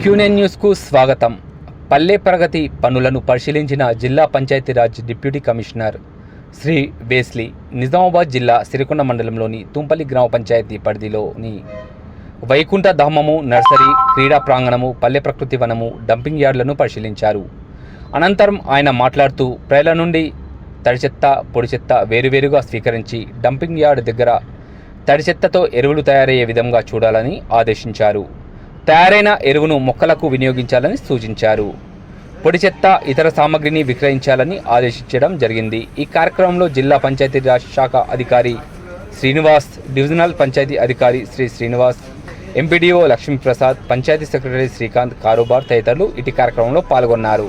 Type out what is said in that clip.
క్యూనెన్ న్యూస్కు స్వాగతం. పల్లె ప్రగతి పనులను పరిశీలించిన జిల్లా Panchayati Raj deputy commissioner Shri Wesley Nizamabad జిల్లా సిరికొండ మండలంలోని తుంపల్లి గ్రామ పంచాయతీ పరిధిలోని వైకుంఠ ధామము నర్సరీ క్రీడా ప్రాంగణము పల్లె ప్రకృతి వనము డంపింగ్ యార్డులను పరిశీలించారు. అనంతరం ఆయన మాట్లాడుతూ ప్రజల నుండి తడి చెత్త పొడి చెత్త వేరువేరుగా స్వీకరించి డంపింగ్ యార్డ్ దగ్గర తడి చెత్తతో ఎరువులు తయారయ్యే విధంగా చూడాలని ఆదేశించారు. తయారైన ఎరువును మొక్కలకు వినియోగించాలని సూచించారు. పొడి చెత్త ఇతర సామగ్రిని విక్రయించాలని ఆదేశించడం జరిగింది. ఈ కార్యక్రమంలో జిల్లా పంచాయతీరాజ్ శాఖ అధికారి శ్రీనివాస్ డివిజనల్ పంచాయతీ అధికారి శ్రీ శ్రీనివాస్ ఎంపీడీఓ లక్ష్మీప్రసాద్ పంచాయతీ సెక్రటరీ శ్రీకాంత్ కారోబార్ తదితరులు ఇటు కార్యక్రమంలో పాల్గొన్నారు.